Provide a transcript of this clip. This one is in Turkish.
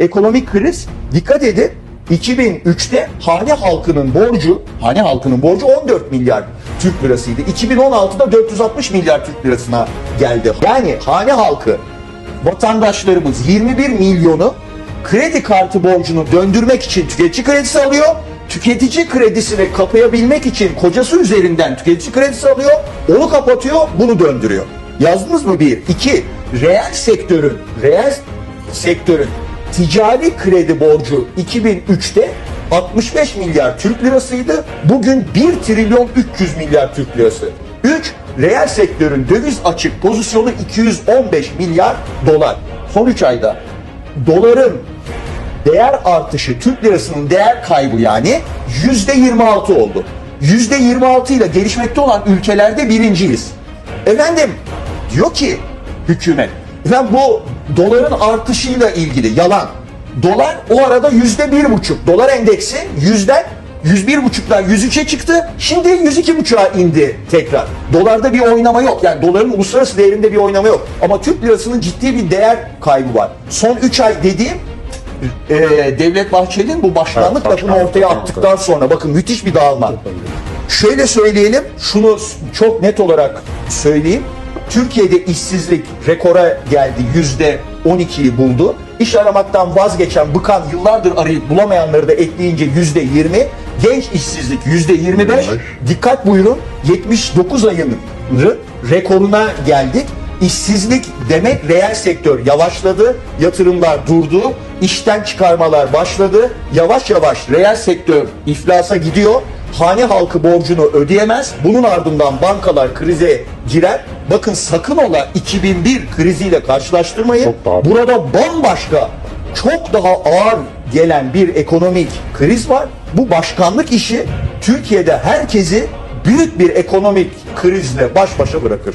ekonomik kriz. Dikkat edin 2003'te hane halkının borcu, hane halkının borcu 14 milyar Türk lirasıydı. 2016'da 460 milyar Türk lirasına geldi. Yani hane halkı vatandaşlarımız 21 milyonu kredi kartı borcunu döndürmek için tüketici kredisi alıyor. Tüketici kredisini kapayabilmek için kocası üzerinden tüketici kredisi alıyor. Onu kapatıyor, bunu döndürüyor. Yazdınız mı bir? İki, reel sektörün, reel sektörün ticari kredi borcu 2003'te 65 milyar Türk lirasıydı. Bugün 1 trilyon 300 milyar Türk lirası. 3. Reel sektörün döviz açık pozisyonu 215 milyar dolar. Son 3 ayda doların değer artışı, Türk lirasının değer kaybı yani %26 oldu. %26 ile gelişmekte olan ülkelerde birinciyiz. Efendim diyor ki hükümet, efendim bu doların artışıyla ilgili yalan. Dolar o arada yüzde bir buçuk. Dolar endeksi yüzden 101,5'dan 103'e çıktı. Şimdi 102,5'a indi tekrar. Dolarda bir oynama yok. Yani doların uluslararası değerinde bir oynama yok. Ama Türk lirasının ciddi bir değer kaybı var. Son 3 ay dediğim e, Devlet Bahçeli'nin bu başkanlık Evet, lafını ortaya attıktan sonra bakın müthiş bir dağılma. Şöyle söyleyelim, şunu çok net olarak söyleyeyim. Türkiye'de işsizlik rekora geldi, yüzde 12'yi buldu. İş aramaktan vazgeçen, bıkan, yıllardır arayıp bulamayanları da ekleyince yüzde 20. Genç işsizlik yüzde 25. Dikkat buyurun, 79 ayın rekoruna geldik. İşsizlik demek reel sektör yavaşladı, yatırımlar durdu, işten çıkarmalar başladı. Yavaş yavaş reel sektör iflasa gidiyor. Hane halkı borcunu ödeyemez. Bunun ardından bankalar krize girer. Bakın sakın ola 2001 kriziyle karşılaştırmayın. Burada bambaşka, çok daha ağır gelen bir ekonomik kriz var. Bu başkanlık işi Türkiye'de herkesi büyük bir ekonomik krizle baş başa bırakır.